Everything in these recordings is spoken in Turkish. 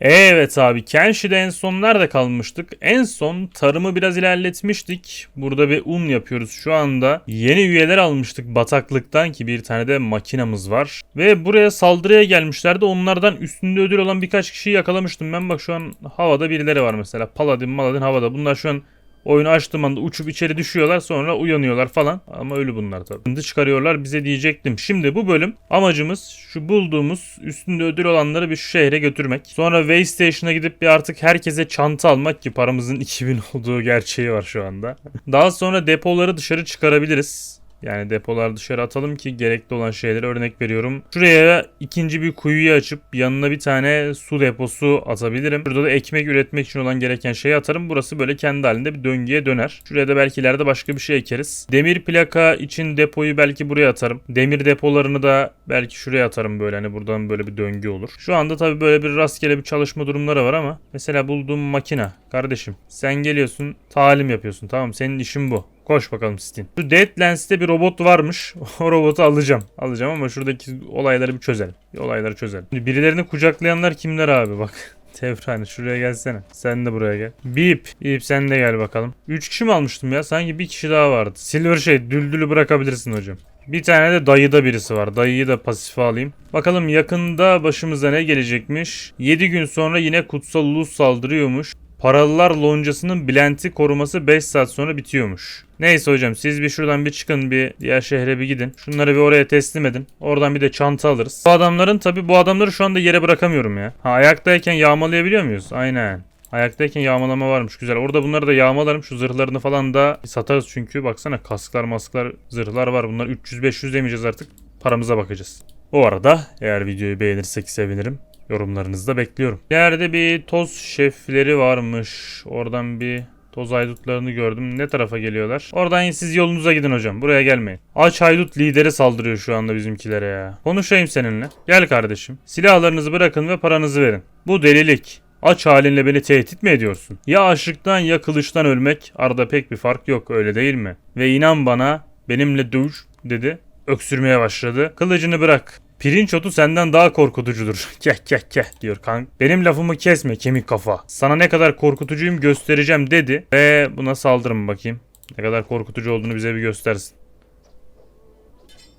Evet abi Kenshi'de en son nerede kalmıştık? En son tarımı biraz ilerletmiştik. Burada bir un yapıyoruz şu anda. Yeni üyeler almıştık bataklıktan ki bir tane de makinamız var. Ve buraya saldırıya gelmişlerdi. Onlardan üstünde ödül olan birkaç kişiyi yakalamıştım. Ben bak şu an havada birileri var mesela. Paladin, Maladin havada. Bunlar şu an Oyunu açtığım anda uçup içeri düşüyorlar sonra uyanıyorlar falan. Ama ölü bunlar tabii. Sıkıntı çıkarıyorlar bize diyecektim. Şimdi bu bölüm amacımız şu bulduğumuz üstünde ödül olanları bir şu şehre götürmek. Sonra Waystation'a gidip bir artık herkese çanta almak ki paramızın 2000 olduğu gerçeği var şu anda. Daha sonra depoları dışarı çıkarabiliriz. Yani depolar dışarı atalım ki gerekli olan şeyleri örnek veriyorum. Şuraya ikinci bir kuyuyu açıp yanına bir tane su deposu atabilirim. Burada da ekmek üretmek için olan gereken şeyi atarım. Burası böyle kendi halinde bir döngüye döner. Şuraya da belki ileride başka bir şey ekeriz. Demir plaka için depoyu belki buraya atarım. Demir depolarını da belki şuraya atarım böyle hani buradan böyle bir döngü olur. Şu anda tabii böyle bir rastgele bir çalışma durumları var ama mesela bulduğum makina kardeşim sen geliyorsun talim yapıyorsun tamam senin işin bu. Koş bakalım Stin. Şu Deadlands'te bir robot varmış. o robotu alacağım. Alacağım ama şuradaki olayları bir çözelim. Bir olayları çözelim. Şimdi birilerini kucaklayanlar kimler abi bak. Tevrani şuraya gelsene. Sen de buraya gel. Bip. Bip sen de gel bakalım. 3 kişi mi almıştım ya? Sanki bir kişi daha vardı. Silver şey düldülü bırakabilirsin hocam. Bir tane de dayıda birisi var. Dayıyı da pasife alayım. Bakalım yakında başımıza ne gelecekmiş. 7 gün sonra yine kutsal ulus saldırıyormuş. Paralılar loncasının Blent'i koruması 5 saat sonra bitiyormuş. Neyse hocam siz bir şuradan bir çıkın bir diğer şehre bir gidin. Şunları bir oraya teslim edin. Oradan bir de çanta alırız. Bu adamların tabi bu adamları şu anda yere bırakamıyorum ya. Ha ayaktayken yağmalayabiliyor muyuz? Aynen. Ayaktayken yağmalama varmış güzel. Orada bunları da yağmalarım. Şu zırhlarını falan da satarız çünkü. Baksana kasklar masklar zırhlar var. Bunlar 300-500 demeyeceğiz artık. Paramıza bakacağız. Bu arada eğer videoyu beğenirsek sevinirim. Yorumlarınızı da bekliyorum. Yerde bir toz şefleri varmış. Oradan bir toz haydutlarını gördüm. Ne tarafa geliyorlar? Oradan siz yolunuza gidin hocam. Buraya gelmeyin. Aç haydut lideri saldırıyor şu anda bizimkilere ya. Konuşayım seninle. Gel kardeşim. Silahlarınızı bırakın ve paranızı verin. Bu delilik. Aç halinle beni tehdit mi ediyorsun? Ya açlıktan ya kılıçtan ölmek arada pek bir fark yok öyle değil mi? Ve inan bana benimle dövüş dedi. Öksürmeye başladı. Kılıcını bırak. Pirinç otu senden daha korkutucudur. Keh keh keh diyor kank. Benim lafımı kesme kemik kafa. Sana ne kadar korkutucuyum göstereceğim dedi. Ve buna saldırın bakayım. Ne kadar korkutucu olduğunu bize bir göstersin.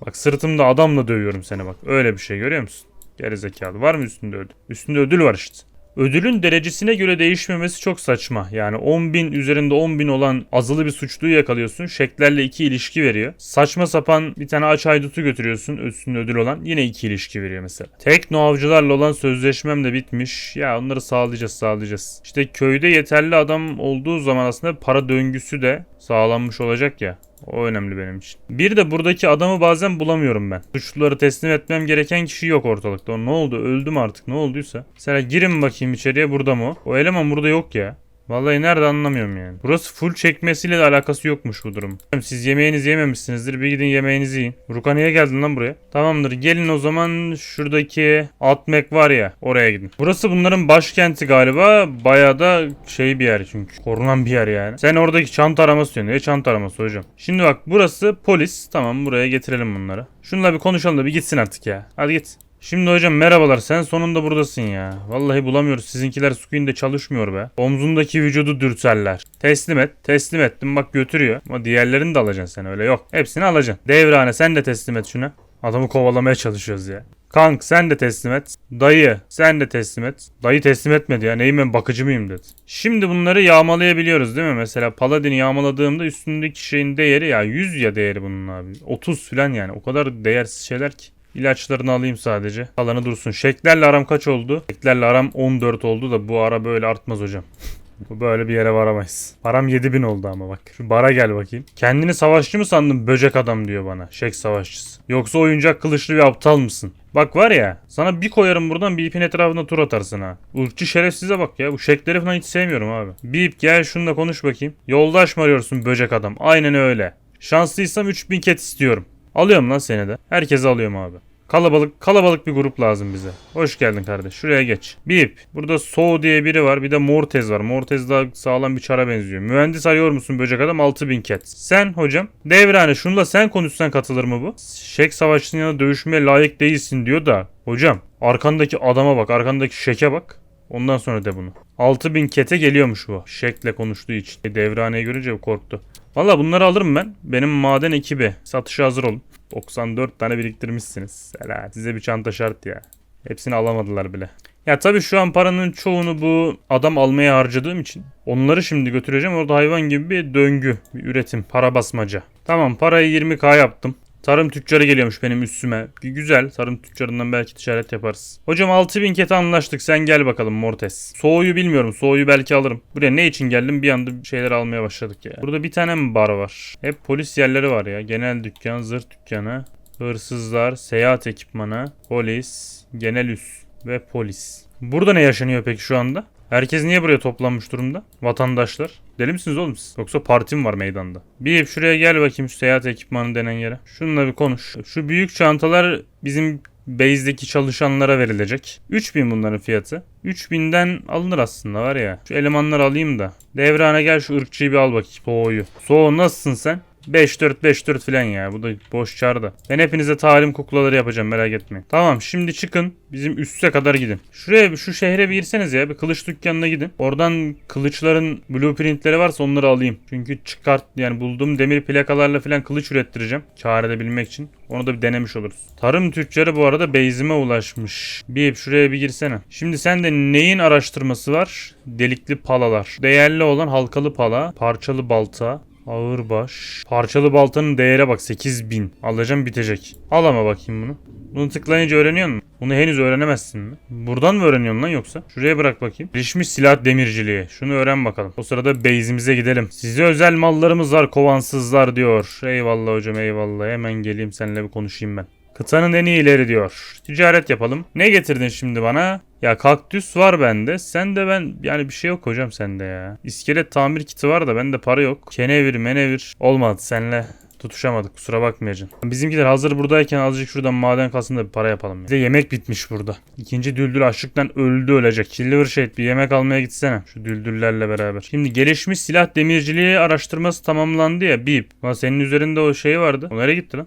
Bak sırtımda adamla dövüyorum seni bak. Öyle bir şey görüyor musun? Gerizekalı. Var mı üstünde ödül? Üstünde ödül var işte. Ödülün derecesine göre değişmemesi çok saçma. Yani 10.000 üzerinde 10.000 olan azılı bir suçluyu yakalıyorsun. Şeklerle 2 ilişki veriyor. Saçma sapan bir tane aç haydutu götürüyorsun. Üstünde ödül olan yine 2 ilişki veriyor mesela. Tekno avcılarla olan sözleşmem de bitmiş. Ya onları sağlayacağız sağlayacağız. İşte köyde yeterli adam olduğu zaman aslında para döngüsü de sağlanmış olacak ya. O önemli benim için. Bir de buradaki adamı bazen bulamıyorum ben. Suçluları teslim etmem gereken kişi yok ortalıkta. O ne oldu? Öldüm artık. Ne olduysa. Mesela girin bakayım içeriye burada mı? o? Eleman burada yok ya. Vallahi nerede anlamıyorum yani. Burası full çekmesiyle de alakası yokmuş bu durum. Siz yemeğinizi yememişsinizdir. Bir gidin yemeğinizi yiyin. Ruka niye geldin lan buraya? Tamamdır. Gelin o zaman şuradaki Atmek var ya. Oraya gidin. Burası bunların başkenti galiba. Bayağı da şey bir yer çünkü. Korunan bir yer yani. Sen oradaki çanta araması diyorsun. Ne çanta araması hocam? Şimdi bak burası polis. Tamam buraya getirelim bunları. Şununla bir konuşalım da bir gitsin artık ya. Hadi git. Şimdi hocam merhabalar sen sonunda buradasın ya. Vallahi bulamıyoruz sizinkiler Squeak'de çalışmıyor be. Omzundaki vücudu dürterler. Teslim et. Teslim ettim bak götürüyor. Ama diğerlerini de alacaksın sen öyle yok. Hepsini alacaksın. Devrane sen de teslim et şuna. Adamı kovalamaya çalışıyoruz ya. Kank sen de teslim et. Dayı sen de teslim et. Dayı teslim etmedi ya. Neyim ben bakıcı mıyım dedi. Şimdi bunları yağmalayabiliyoruz değil mi? Mesela Paladin'i yağmaladığımda üstündeki şeyin değeri ya 100 ya değeri bunun abi. 30 falan yani. O kadar değersiz şeyler ki. İlaçlarını alayım sadece. Alanı dursun. Şeklerle aram kaç oldu? Şeklerle aram 14 oldu da bu ara böyle artmaz hocam. Bu böyle bir yere varamayız. Param 7000 oldu ama bak. Şu bara gel bakayım. Kendini savaşçı mı sandın böcek adam diyor bana. Şek savaşçısı. Yoksa oyuncak kılıçlı bir aptal mısın? Bak var ya sana bir koyarım buradan bir ipin etrafında tur atarsın ha. Irkçı şerefsize bak ya. Bu şekleri falan hiç sevmiyorum abi. Bir ip gel şununla konuş bakayım. Yoldaş mı arıyorsun böcek adam? Aynen öyle. Şanslıysam 3000 ket istiyorum. Alıyorum lan seni de. Herkese alıyorum abi. Kalabalık kalabalık bir grup lazım bize. Hoş geldin kardeş. Şuraya geç. Bip. Burada So diye biri var. Bir de Mortez var. Mortez daha sağlam bir çara benziyor. Mühendis arıyor musun böcek adam? 6000 ket. Sen hocam. Devrane şunla sen konuşsan katılır mı bu? Şek savaşçının yanında dövüşmeye layık değilsin diyor da. Hocam arkandaki adama bak. Arkandaki şeke bak. Ondan sonra de bunu. 6000 kete geliyormuş bu. Şekle konuştuğu için. Devraneyi görünce korktu. Valla bunları alırım ben. Benim maden ekibi. Satışa hazır olun. 94 tane biriktirmişsiniz. Helal. Size bir çanta şart ya. Hepsini alamadılar bile. Ya tabii şu an paranın çoğunu bu adam almaya harcadığım için onları şimdi götüreceğim. Orada hayvan gibi bir döngü, bir üretim, para basmaca. Tamam parayı 20k yaptım. Tarım tüccarı geliyormuş benim üstüme. Güzel. Tarım tüccarından belki ticaret yaparız. Hocam 6000 kete anlaştık. Sen gel bakalım Mortes. Soğuyu bilmiyorum. Soğuyu belki alırım. Buraya ne için geldim? Bir anda şeyler almaya başladık ya. Burada bir tane mi bar var? Hep polis yerleri var ya. Genel dükkan, zırh dükkanı, hırsızlar, seyahat ekipmanı, polis, genel üs ve polis. Burada ne yaşanıyor peki şu anda? Herkes niye buraya toplanmış durumda? Vatandaşlar. Deli misiniz oğlum siz? Yoksa parti mi var meydanda? Bir şuraya gel bakayım şu seyahat ekipmanı denen yere. Şununla bir konuş. Şu büyük çantalar bizim base'deki çalışanlara verilecek. 3000 bunların fiyatı. 3000'den alınır aslında var ya. Şu elemanları alayım da. Devrana gel şu ırkçıyı bir al bakayım. Soğuyu. Soğu nasılsın sen? 5-4 5-4 falan ya. Bu da boş çağrı da. Ben hepinize talim kuklaları yapacağım merak etmeyin. Tamam şimdi çıkın. Bizim üste kadar gidin. Şuraya şu şehre bir girseniz ya. Bir kılıç dükkanına gidin. Oradan kılıçların blueprintleri varsa onları alayım. Çünkü çıkart yani bulduğum demir plakalarla falan kılıç ürettireceğim. Kar edebilmek için. Onu da bir denemiş oluruz. Tarım tüccarı bu arada base'ime ulaşmış. Bir şuraya bir girsene. Şimdi sende neyin araştırması var? Delikli palalar. Değerli olan halkalı pala, parçalı balta, Ağırbaş. Parçalı baltanın değere bak 8000. Alacağım bitecek. Al ama bakayım bunu. Bunu tıklayınca öğreniyor musun? Bunu henüz öğrenemezsin mi? Buradan mı öğreniyorsun lan yoksa? Şuraya bırak bakayım. Gelişmiş silah demirciliği. Şunu öğren bakalım. O sırada base'imize gidelim. Size özel mallarımız var kovansızlar diyor. Eyvallah hocam eyvallah. Hemen geleyim seninle bir konuşayım ben. Kıtanın en iyileri diyor. Ticaret yapalım. Ne getirdin şimdi bana? Ya kaktüs var bende. Sen de ben yani bir şey yok hocam sende ya. İskelet tamir kiti var da bende para yok. Kenevir menevir. Olmadı senle. Tutuşamadık kusura bakmayacaksın. Bizimkiler hazır buradayken azıcık şuradan maden kasında bir para yapalım. Ya. Bize yemek bitmiş burada. İkinci düldül açlıktan öldü ölecek. Silver Shade bir yemek almaya gitsene. Şu düldüllerle beraber. Şimdi gelişmiş silah demirciliği araştırması tamamlandı ya. Bip. Lan senin üzerinde o şey vardı. O nereye gitti lan?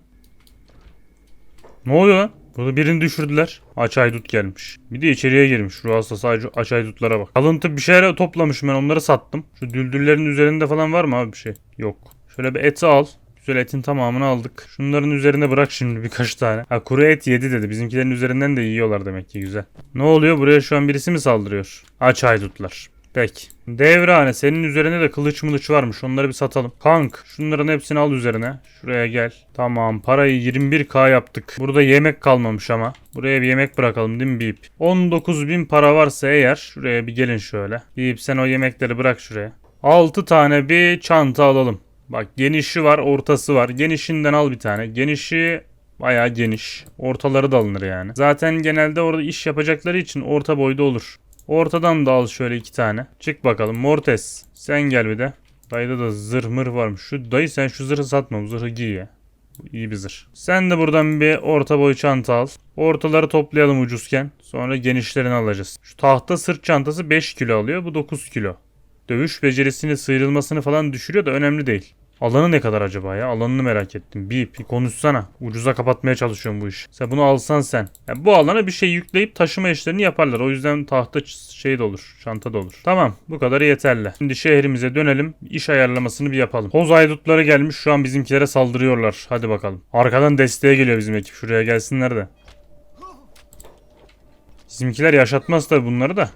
Ne oluyor lan? Burada birini düşürdüler. Aç aydut gelmiş. Bir de içeriye girmiş. Ruh hastası aç, aydutlara bak. Alıntı bir şeyler toplamışım ben onları sattım. Şu düldüllerin üzerinde falan var mı abi bir şey? Yok. Şöyle bir eti al. Güzel etin tamamını aldık. Şunların üzerine bırak şimdi birkaç tane. Ha kuru et yedi dedi. Bizimkilerin üzerinden de yiyorlar demek ki güzel. Ne oluyor? Buraya şu an birisi mi saldırıyor? Aç haydutlar. Peki. Devrane senin üzerinde de kılıç mılıç varmış. Onları bir satalım. Kank şunların hepsini al üzerine. Şuraya gel. Tamam parayı 21k yaptık. Burada yemek kalmamış ama. Buraya bir yemek bırakalım değil mi Bip? 19.000 para varsa eğer şuraya bir gelin şöyle. Bip sen o yemekleri bırak şuraya. 6 tane bir çanta alalım. Bak genişi var ortası var. Genişinden al bir tane. Genişi Bayağı geniş. Ortaları da alınır yani. Zaten genelde orada iş yapacakları için orta boyda olur. Ortadan da al şöyle iki tane. Çık bakalım. Mortes. Sen gel bir de. Dayıda da zırh mır varmış. Şu dayı sen şu zırhı satma. Bu zırhı giy ya. İyi bir zırh. Sen de buradan bir orta boy çanta al. Ortaları toplayalım ucuzken. Sonra genişlerini alacağız. Şu tahta sırt çantası 5 kilo alıyor. Bu 9 kilo. Dövüş becerisini sıyrılmasını falan düşürüyor da önemli değil. Alanı ne kadar acaba ya? Alanını merak ettim. Bir, bir konuşsana. Ucuza kapatmaya çalışıyorum bu iş. Sen bunu alsan sen. Ya bu alana bir şey yükleyip taşıma işlerini yaparlar. O yüzden tahta şey de olur. Çanta da olur. Tamam. Bu kadarı yeterli. Şimdi şehrimize dönelim. İş ayarlamasını bir yapalım. Hoz aydutları gelmiş. Şu an bizimkilere saldırıyorlar. Hadi bakalım. Arkadan desteğe geliyor bizim ekip. Şuraya gelsinler de. Bizimkiler yaşatmaz tabi bunları da.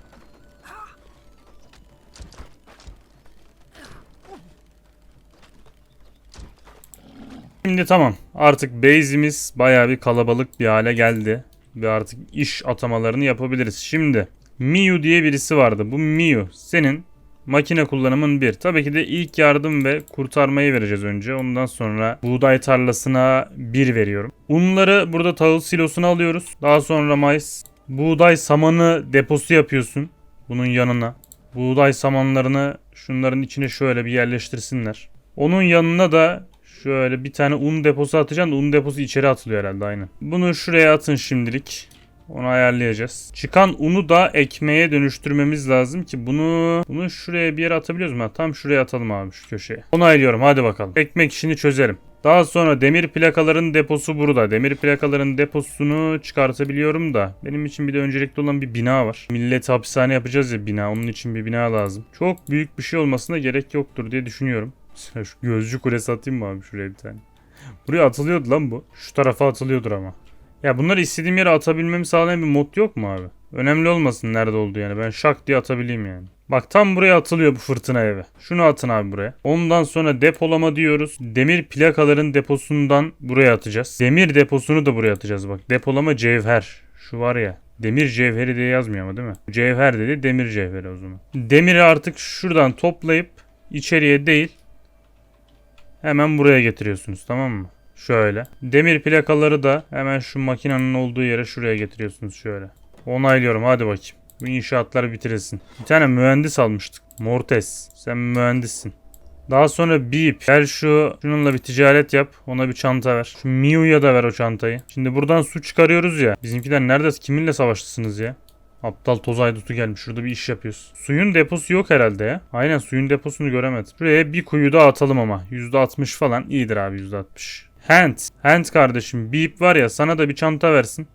Şimdi tamam. Artık base'imiz baya bir kalabalık bir hale geldi. Ve artık iş atamalarını yapabiliriz. Şimdi Miu diye birisi vardı. Bu Miu senin makine kullanımın bir. Tabii ki de ilk yardım ve kurtarmayı vereceğiz önce. Ondan sonra buğday tarlasına bir veriyorum. Unları burada tahıl silosuna alıyoruz. Daha sonra mais. Buğday samanı deposu yapıyorsun. Bunun yanına. Buğday samanlarını şunların içine şöyle bir yerleştirsinler. Onun yanına da Şöyle bir tane un deposu atacaksın un deposu içeri atılıyor herhalde aynen. Bunu şuraya atın şimdilik. Onu ayarlayacağız. Çıkan unu da ekmeğe dönüştürmemiz lazım ki bunu bunu şuraya bir yere atabiliyoruz mu? Tam şuraya atalım abi şu köşeye. Onaylıyorum hadi bakalım. Ekmek işini çözerim. Daha sonra demir plakaların deposu burada. Demir plakaların deposunu çıkartabiliyorum da. Benim için bir de öncelikli olan bir bina var. Millet hapishane yapacağız ya bina. Onun için bir bina lazım. Çok büyük bir şey olmasına gerek yoktur diye düşünüyorum. Şu gözcü kulesi atayım mı abi şuraya bir tane? Buraya atılıyordu lan bu. Şu tarafa atılıyordur ama. Ya bunları istediğim yere atabilmemi sağlayan bir mod yok mu abi? Önemli olmasın nerede olduğu yani. Ben şak diye atabileyim yani. Bak tam buraya atılıyor bu fırtına evi. Şunu atın abi buraya. Ondan sonra depolama diyoruz. Demir plakaların deposundan buraya atacağız. Demir deposunu da buraya atacağız bak. Depolama cevher. Şu var ya. Demir cevheri diye yazmıyor ama değil mi? Cevher dedi demir cevheri o zaman. Demiri artık şuradan toplayıp içeriye değil hemen buraya getiriyorsunuz tamam mı? Şöyle. Demir plakaları da hemen şu makinenin olduğu yere şuraya getiriyorsunuz şöyle. Onaylıyorum hadi bakayım. Bu inşaatlar bitirilsin. Bir tane mühendis almıştık. Mortes. Sen mühendissin. Daha sonra Beep. Gel şu şununla bir ticaret yap. Ona bir çanta ver. Şu Miu'ya da ver o çantayı. Şimdi buradan su çıkarıyoruz ya. Bizimkiler nerede? Kiminle savaştısınız ya? Aptal toz aydutu gelmiş. Şurada bir iş yapıyoruz. Suyun deposu yok herhalde. Aynen suyun deposunu göremedim. Şuraya bir kuyu da atalım ama. %60 falan. iyidir abi %60. Hand. Hand kardeşim. Beep var ya sana da bir çanta versin.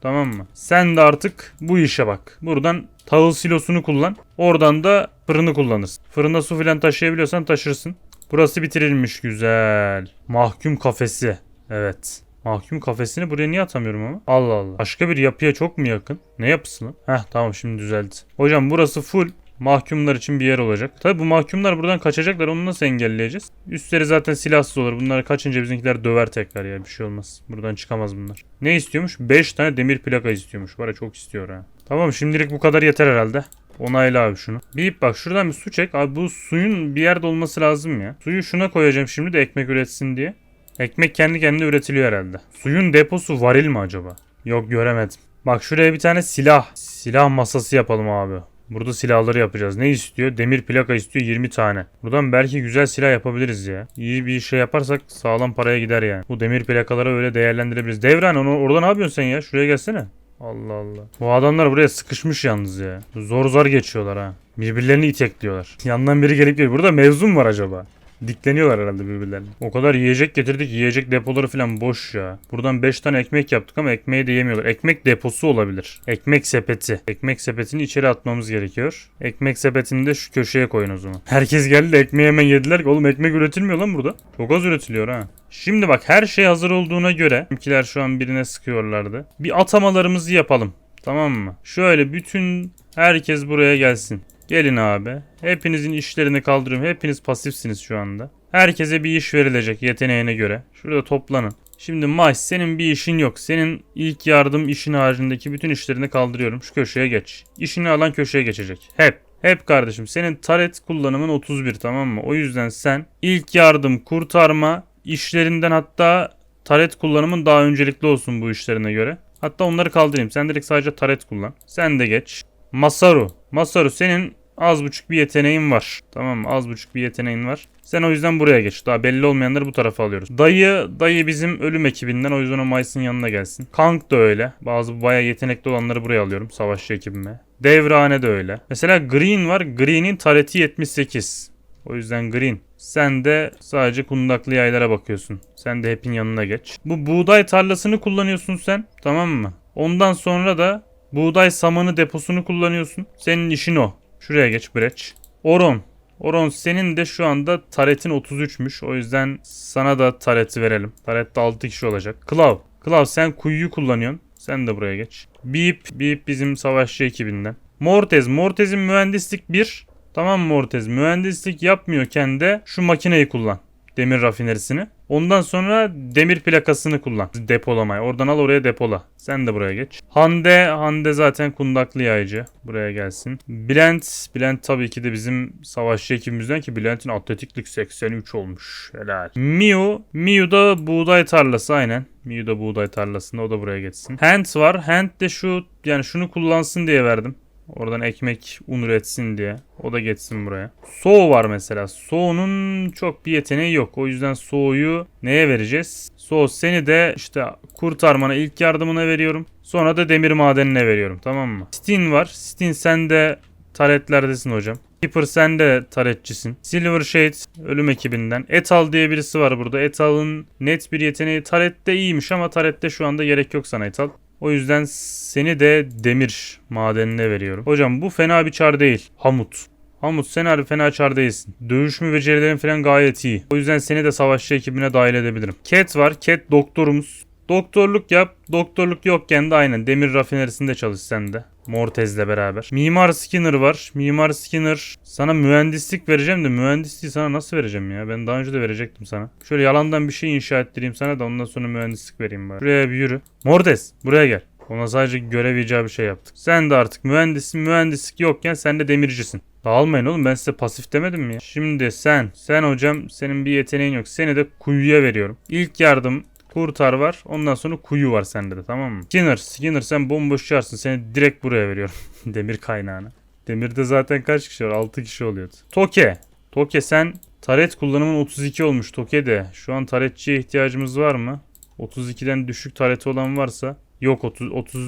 Tamam mı? Sen de artık bu işe bak. Buradan tahıl silosunu kullan. Oradan da fırını kullanırsın. Fırında su filan taşıyabiliyorsan taşırsın. Burası bitirilmiş güzel. Mahkum kafesi. Evet. Mahkum kafesini buraya niye atamıyorum ama? Allah Allah. Başka bir yapıya çok mu yakın? Ne yapısı lan? Heh tamam şimdi düzeldi. Hocam burası full mahkumlar için bir yer olacak. Tabi bu mahkumlar buradan kaçacaklar. Onu nasıl engelleyeceğiz? Üstleri zaten silahsız olur. Bunlar kaçınca bizimkiler döver tekrar ya. Bir şey olmaz. Buradan çıkamaz bunlar. Ne istiyormuş? 5 tane demir plaka istiyormuş. Var ya çok istiyor ha. Tamam şimdilik bu kadar yeter herhalde. Onayla abi şunu. Bir bak şuradan bir su çek. Abi bu suyun bir yerde olması lazım ya. Suyu şuna koyacağım şimdi de ekmek üretsin diye. Ekmek kendi kendine üretiliyor herhalde. Suyun deposu varil mi acaba? Yok göremedim. Bak şuraya bir tane silah. Silah masası yapalım abi. Burada silahları yapacağız. Ne istiyor? Demir plaka istiyor 20 tane. Buradan belki güzel silah yapabiliriz ya. İyi bir şey yaparsak sağlam paraya gider yani. Bu demir plakaları öyle değerlendirebiliriz. Devran onu orada ne yapıyorsun sen ya? Şuraya gelsene. Allah Allah. Bu adamlar buraya sıkışmış yalnız ya. Zor zor geçiyorlar ha. Birbirlerini itekliyorlar. Yandan biri gelip geliyor. Burada mevzu mu var acaba? Dikleniyorlar herhalde birbirlerine. O kadar yiyecek getirdik. Yiyecek depoları falan boş ya. Buradan 5 tane ekmek yaptık ama ekmeği de yemiyorlar. Ekmek deposu olabilir. Ekmek sepeti. Ekmek sepetini içeri atmamız gerekiyor. Ekmek sepetini de şu köşeye koyun o zaman. Herkes geldi de ekmeği hemen yediler ki oğlum ekmek üretilmiyor lan burada. Çok az üretiliyor ha. Şimdi bak her şey hazır olduğuna göre bizimkiler şu an birine sıkıyorlardı. Bir atamalarımızı yapalım. Tamam mı? Şöyle bütün herkes buraya gelsin. Gelin abi. Hepinizin işlerini kaldırıyorum. Hepiniz pasifsiniz şu anda. Herkese bir iş verilecek yeteneğine göre. Şurada toplanın. Şimdi Maç senin bir işin yok. Senin ilk yardım işin haricindeki bütün işlerini kaldırıyorum. Şu köşeye geç. İşini alan köşeye geçecek. Hep. Hep kardeşim senin taret kullanımın 31 tamam mı? O yüzden sen ilk yardım kurtarma işlerinden hatta taret kullanımın daha öncelikli olsun bu işlerine göre. Hatta onları kaldırayım. Sen direkt sadece taret kullan. Sen de geç. Masaru. Masaru senin az buçuk bir yeteneğin var. Tamam mı? Az buçuk bir yeteneğin var. Sen o yüzden buraya geç. Daha belli olmayanları bu tarafa alıyoruz. Dayı, dayı bizim ölüm ekibinden. O yüzden o Mayıs'ın yanına gelsin. Kank da öyle. Bazı bayağı yetenekli olanları buraya alıyorum. Savaşçı ekibime. Devrane de öyle. Mesela Green var. Green'in tareti 78. O yüzden Green. Sen de sadece kundaklı yaylara bakıyorsun. Sen de hepin yanına geç. Bu buğday tarlasını kullanıyorsun sen. Tamam mı? Ondan sonra da buğday samanı deposunu kullanıyorsun. Senin işin o. Şuraya geç Breç. Oron. Oron senin de şu anda taretin 33'müş. O yüzden sana da tareti verelim. Tarette 6 kişi olacak. Klav. Klav sen kuyuyu kullanıyorsun. Sen de buraya geç. Beep. Beep bizim savaşçı ekibinden. Mortez. Mortez'in mühendislik 1. Tamam Mortez. Mühendislik yapmıyorken de şu makineyi kullan. Demir rafinerisini. Ondan sonra demir plakasını kullan. Depolamaya. Oradan al oraya depola. Sen de buraya geç. Hande. Hande zaten kundaklı yaycı. Buraya gelsin. Bülent. Bülent tabii ki de bizim savaşçı ekibimizden ki Bülent'in atletiklik 83 olmuş. Helal. Miu. Miu da buğday tarlası aynen. Miu da buğday tarlasında o da buraya geçsin. Hand var. Hand de şu yani şunu kullansın diye verdim. Oradan ekmek un üretsin diye. O da geçsin buraya. Soğu var mesela. Soğu'nun çok bir yeteneği yok. O yüzden Soğu'yu neye vereceğiz? Soğu seni de işte kurtarmana ilk yardımına veriyorum. Sonra da demir madenine veriyorum. Tamam mı? Stin var. Stin sen de taretlerdesin hocam. Keeper sen de taretçisin. Silver Shade ölüm ekibinden. Etal diye birisi var burada. Etal'ın net bir yeteneği tarette iyiymiş ama tarette şu anda gerek yok sana Etal. O yüzden seni de demir madenine veriyorum. Hocam bu fena bir çar değil. Hamut. Hamut sen harbi fena çar değilsin. Dövüşme becerilerin falan gayet iyi. O yüzden seni de savaşçı ekibine dahil edebilirim. Cat var. Cat doktorumuz. Doktorluk yap. Doktorluk yokken de aynen demir rafinerisinde çalış sen de. Mortez'le beraber. Mimar Skinner var. Mimar Skinner sana mühendislik vereceğim de mühendisliği sana nasıl vereceğim ya? Ben daha önce de verecektim sana. Şöyle yalandan bir şey inşa ettireyim sana da ondan sonra mühendislik vereyim bari. Buraya bir yürü. Mortez buraya gel. Ona sadece görev icabı şey yaptık. Sen de artık mühendissin. Mühendislik yokken sen de demircisin. Dağılmayın oğlum ben size pasif demedim mi ya? Şimdi sen, sen hocam senin bir yeteneğin yok. Seni de kuyuya veriyorum. İlk yardım kurtar var. Ondan sonra kuyu var sende de tamam mı? Skinner, Skinner sen bomboş çarsın. Seni direkt buraya veriyorum. Demir kaynağına. Demirde zaten kaç kişi var? 6 kişi oluyordu. Toke. Toke sen taret kullanımın 32 olmuş Toke de. Şu an taretçiye ihtiyacımız var mı? 32'den düşük tareti olan varsa Yok 30, 30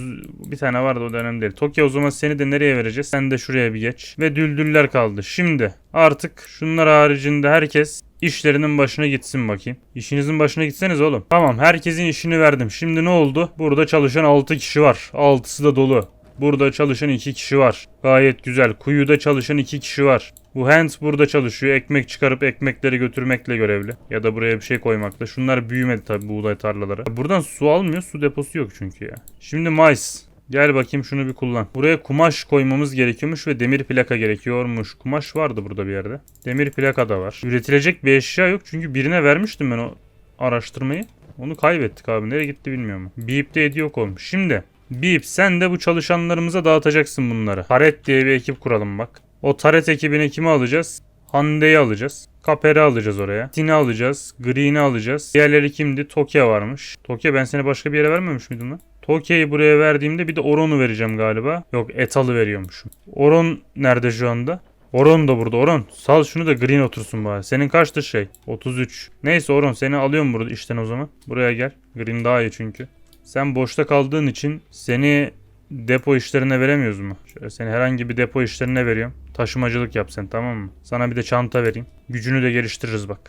bir tane vardı o dönem değil. Tokyo o zaman seni de nereye vereceğiz? Sen de şuraya bir geç. Ve düldüller kaldı. Şimdi artık şunlar haricinde herkes işlerinin başına gitsin bakayım. İşinizin başına gitseniz oğlum. Tamam herkesin işini verdim. Şimdi ne oldu? Burada çalışan 6 kişi var. 6'sı da dolu. Burada çalışan 2 kişi var. Gayet güzel. Kuyuda çalışan 2 kişi var. Bu hand burada çalışıyor. Ekmek çıkarıp ekmekleri götürmekle görevli. Ya da buraya bir şey koymakla. Şunlar büyümedi tabi buğday tarlaları. Buradan su almıyor. Su deposu yok çünkü ya. Şimdi Mice. Gel bakayım şunu bir kullan. Buraya kumaş koymamız gerekiyormuş ve demir plaka gerekiyormuş. Kumaş vardı burada bir yerde. Demir plaka da var. Üretilecek bir eşya yok çünkü birine vermiştim ben o araştırmayı. Onu kaybettik abi. Nereye gitti bilmiyorum. Beep de yok olmuş. Şimdi Beep sen de bu çalışanlarımıza dağıtacaksın bunları. Taret diye bir ekip kuralım bak. O Taret ekibine kimi alacağız? Hande'yi alacağız. Kaper'i alacağız oraya. Tini alacağız. Green'i alacağız. Diğerleri kimdi? Tokyo varmış. Tokyo ben seni başka bir yere vermemiş miydim lan? Tokyo'yu buraya verdiğimde bir de Oron'u vereceğim galiba. Yok Etal'ı veriyormuşum. Oron nerede şu anda? Oron da burada. Oron sal şunu da green otursun bari. Senin kaçtı şey? 33. Neyse Oron seni alıyorum burada işten o zaman. Buraya gel. Green daha iyi çünkü. Sen boşta kaldığın için seni depo işlerine veremiyoruz mu? Şöyle seni herhangi bir depo işlerine veriyorum. Taşımacılık yap sen tamam mı? Sana bir de çanta vereyim. Gücünü de geliştiririz bak.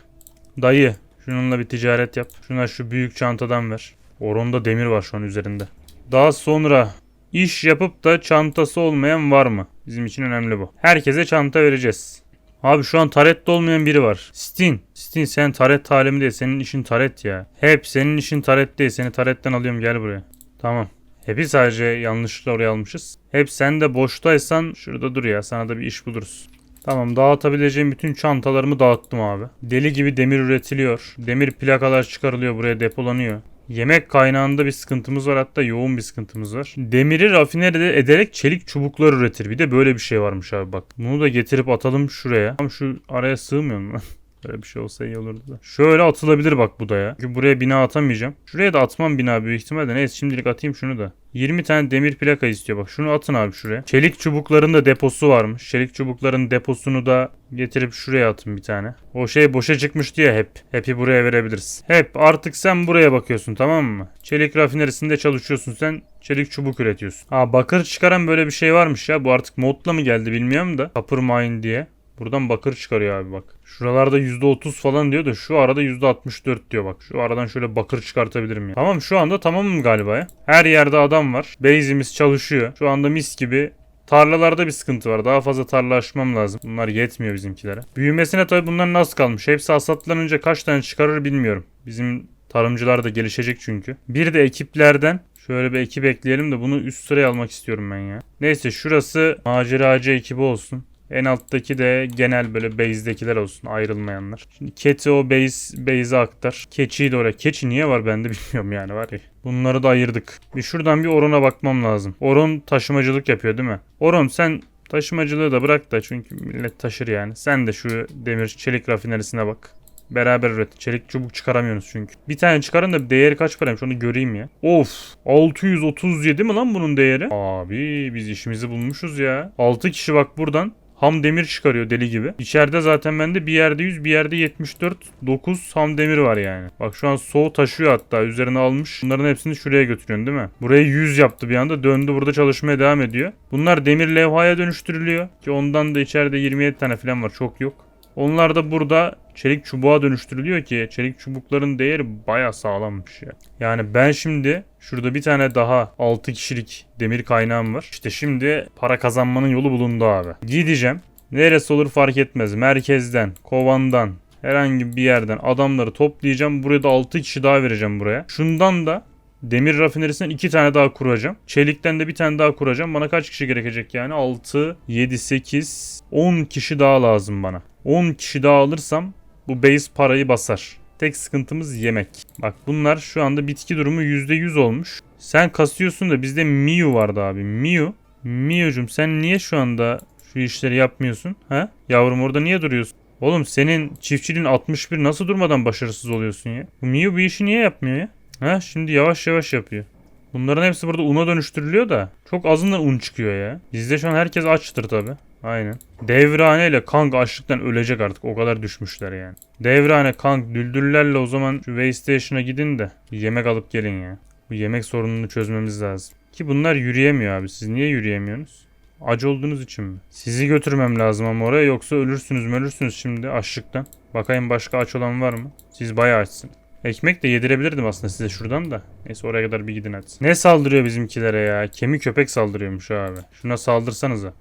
Dayı şununla bir ticaret yap. Şuna şu büyük çantadan ver. Oronda demir var şu an üzerinde. Daha sonra iş yapıp da çantası olmayan var mı? Bizim için önemli bu. Herkese çanta vereceğiz. Abi şu an tarette olmayan biri var. Stin. Stin sen taret talimi değil. Senin işin taret ya. Hep senin işin taret değil. Seni taretten alıyorum gel buraya. Tamam. Hepi sadece yanlışlıkla oraya almışız. Hep sen de boştaysan şurada dur ya sana da bir iş buluruz. Tamam dağıtabileceğim bütün çantalarımı dağıttım abi. Deli gibi demir üretiliyor. Demir plakalar çıkarılıyor buraya depolanıyor. Yemek kaynağında bir sıkıntımız var hatta yoğun bir sıkıntımız var. Demiri rafineri ederek çelik çubuklar üretir. Bir de böyle bir şey varmış abi bak. Bunu da getirip atalım şuraya. Ama şu araya sığmıyor mu? Böyle bir şey olsa iyi olurdu da. Şöyle atılabilir bak bu da ya. Çünkü buraya bina atamayacağım. Şuraya da atmam bina büyük ihtimalle. Neyse şimdilik atayım şunu da. 20 tane demir plaka istiyor bak. Şunu atın abi şuraya. Çelik çubukların da deposu varmış. Çelik çubukların deposunu da getirip şuraya atın bir tane. O şey boşa çıkmıştı ya hep. Hep'i buraya verebiliriz. Hep artık sen buraya bakıyorsun tamam mı? Çelik rafinerisinde çalışıyorsun sen. Çelik çubuk üretiyorsun. Ha bakır çıkaran böyle bir şey varmış ya. Bu artık modla mı geldi bilmiyorum da. Copper mine diye. Buradan bakır çıkarıyor abi bak. Şuralarda %30 falan diyor da şu arada %64 diyor bak. Şu aradan şöyle bakır çıkartabilirim ya. Tamam şu anda tamamım galiba ya. Her yerde adam var. Base'imiz çalışıyor. Şu anda mis gibi Tarlalarda bir sıkıntı var. Daha fazla tarla açmam lazım. Bunlar yetmiyor bizimkilere. Büyümesine tabii bunlar nasıl kalmış? Hepsi hasatlanınca kaç tane çıkarır bilmiyorum. Bizim tarımcılar da gelişecek çünkü. Bir de ekiplerden Şöyle bir ekip ekleyelim de bunu üst sıraya almak istiyorum ben ya. Neyse şurası maceracı ekibi olsun. En alttaki de genel böyle base'dekiler olsun ayrılmayanlar. Şimdi Cat'i o base, base'e aktar. Keçiyi de oraya. Keçi niye var bende bilmiyorum yani var ya. Bunları da ayırdık. Bir şuradan bir Oron'a bakmam lazım. Oron taşımacılık yapıyor değil mi? Oron sen taşımacılığı da bırak da çünkü millet taşır yani. Sen de şu demir çelik rafinerisine bak. Beraber üret. Çelik çubuk çıkaramıyorsunuz çünkü. Bir tane çıkarın da değeri kaç paraymış onu göreyim ya. Of 637 mi lan bunun değeri? Abi biz işimizi bulmuşuz ya. 6 kişi bak buradan ham demir çıkarıyor deli gibi. İçeride zaten bende bir yerde 100 bir yerde 74 9 ham demir var yani. Bak şu an soğu taşıyor hatta üzerine almış. Bunların hepsini şuraya götürüyorsun değil mi? Buraya 100 yaptı bir anda döndü burada çalışmaya devam ediyor. Bunlar demir levhaya dönüştürülüyor. Ki ondan da içeride 27 tane falan var çok yok. Onlar da burada çelik çubuğa dönüştürülüyor ki çelik çubukların değeri baya sağlammış ya. Yani ben şimdi şurada bir tane daha 6 kişilik demir kaynağım var. İşte şimdi para kazanmanın yolu bulundu abi. Gideceğim. Neresi olur fark etmez. Merkezden, kovandan, herhangi bir yerden adamları toplayacağım. Buraya da 6 kişi daha vereceğim buraya. Şundan da Demir rafinerisinden 2 tane daha kuracağım. Çelikten de bir tane daha kuracağım. Bana kaç kişi gerekecek yani? 6, 7, 8, 10 kişi daha lazım bana. 10 kişi daha alırsam bu base parayı basar. Tek sıkıntımız yemek. Bak bunlar şu anda bitki durumu %100 olmuş. Sen kasıyorsun da bizde Miu vardı abi. Miu. Miu'cum sen niye şu anda şu işleri yapmıyorsun? Ha? Yavrum orada niye duruyorsun? Oğlum senin çiftçiliğin 61 nasıl durmadan başarısız oluyorsun ya? Bu Miu bu işi niye yapmıyor ya? Ha şimdi yavaş yavaş yapıyor. Bunların hepsi burada una dönüştürülüyor da çok azından un çıkıyor ya. Bizde şu an herkes açtır tabi. Aynen. Devrane ile Kang açlıktan ölecek artık. O kadar düşmüşler yani. Devrane, Kang, düldüllerle o zaman şu Waystation'a gidin de yemek alıp gelin ya. Bu yemek sorununu çözmemiz lazım. Ki bunlar yürüyemiyor abi. Siz niye yürüyemiyorsunuz? Acı olduğunuz için mi? Sizi götürmem lazım ama oraya yoksa ölürsünüz ölürsünüz şimdi açlıktan. Bakayım başka aç olan var mı? Siz bayağı açsınız. Ekmek de yedirebilirdim aslında size şuradan da. Neyse oraya kadar bir gidin hadi. Ne saldırıyor bizimkilere ya? Kemik köpek saldırıyormuş abi. Şuna saldırsanıza.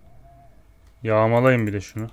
Yağmalayın bir de şunu.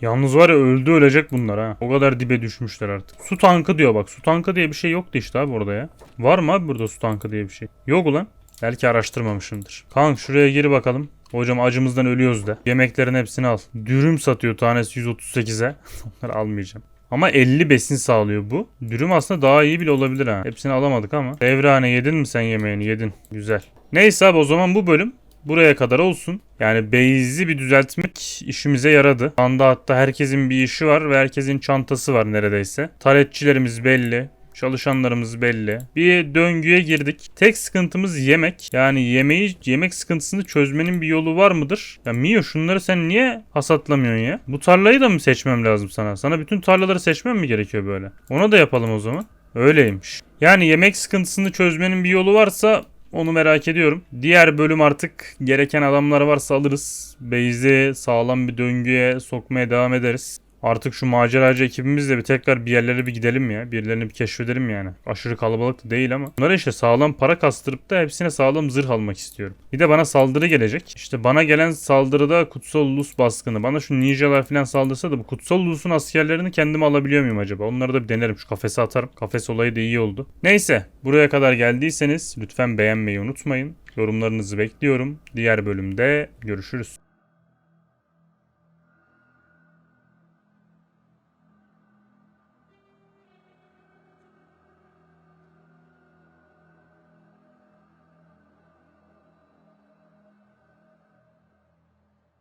Yalnız var ya öldü ölecek bunlar ha. O kadar dibe düşmüşler artık. Su tankı diyor bak. Su tankı diye bir şey yoktu işte abi orada ya. Var mı abi burada su tankı diye bir şey? Yok ulan. Belki araştırmamışımdır. Kank şuraya gir bakalım. Hocam acımızdan ölüyoruz de. Yemeklerin hepsini al. Dürüm satıyor tanesi 138'e. Onları almayacağım. Ama 50 besin sağlıyor bu. Dürüm aslında daha iyi bile olabilir ha. Hepsini alamadık ama. Devrane yedin mi sen yemeğini? Yedin. Güzel. Neyse abi o zaman bu bölüm buraya kadar olsun. Yani base'i bir düzeltmek işimize yaradı. Anda hatta herkesin bir işi var ve herkesin çantası var neredeyse. Taletçilerimiz belli. Çalışanlarımız belli. Bir döngüye girdik. Tek sıkıntımız yemek. Yani yemeği yemek sıkıntısını çözmenin bir yolu var mıdır? Ya Mio şunları sen niye hasatlamıyorsun ya? Bu tarlayı da mı seçmem lazım sana? Sana bütün tarlaları seçmem mi gerekiyor böyle? Ona da yapalım o zaman. Öyleymiş. Yani yemek sıkıntısını çözmenin bir yolu varsa onu merak ediyorum. Diğer bölüm artık gereken adamlar varsa alırız. Base'i sağlam bir döngüye sokmaya devam ederiz. Artık şu maceracı ekibimizle bir tekrar bir yerlere bir gidelim ya. Birilerini bir keşfedelim yani. Aşırı kalabalık da değil ama. Bunlara işte sağlam para kastırıp da hepsine sağlam zırh almak istiyorum. Bir de bana saldırı gelecek. İşte bana gelen saldırıda kutsal ulus baskını. Bana şu ninjalar falan saldırsa da bu kutsal ulusun askerlerini kendime alabiliyor muyum acaba? Onları da bir denerim. Şu kafese atarım. Kafes olayı da iyi oldu. Neyse. Buraya kadar geldiyseniz lütfen beğenmeyi unutmayın. Yorumlarınızı bekliyorum. Diğer bölümde görüşürüz.